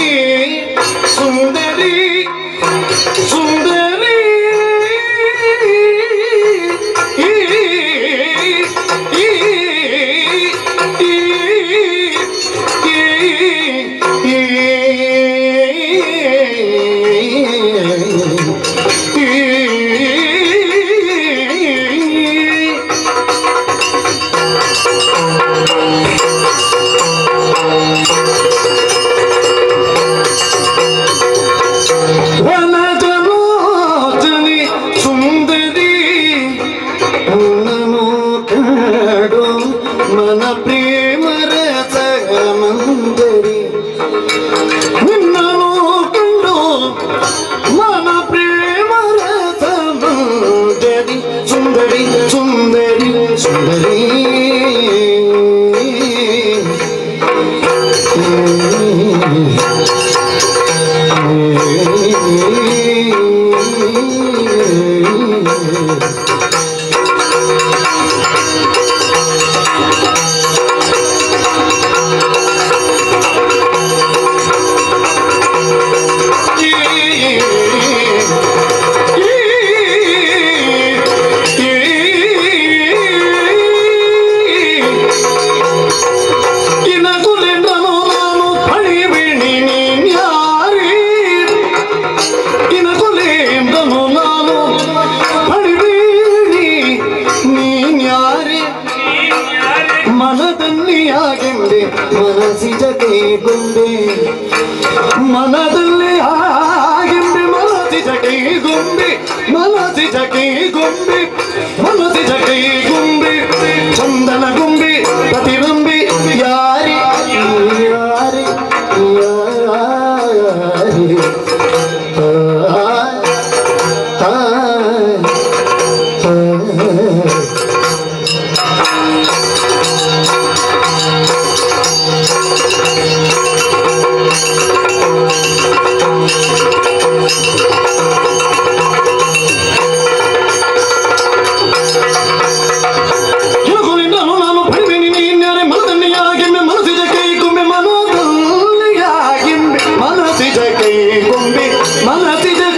సుందరి సుందరి సుందరి సుందరి సుందరి సుందరి. ಮನದಲ್ಲಿ ಆಗೆಂದೆ ಮನಸ್ಸಿಜತೆ ಗೊಂಬೆ ಮನದಲ್ಲಿ ಆಗೆಂದೆ ಮನಸ್ಸಿಜಕೆ ಗೊಂಬೆ ಮನಸ್ಸಿಜಕೆ ಗೊಂಬೆ ಮನಸ್ಸಿಜಕೆ ಗೊಂಬೆ ಚಂದನ ಗೊಂಬೆ কমবে মালা পিদে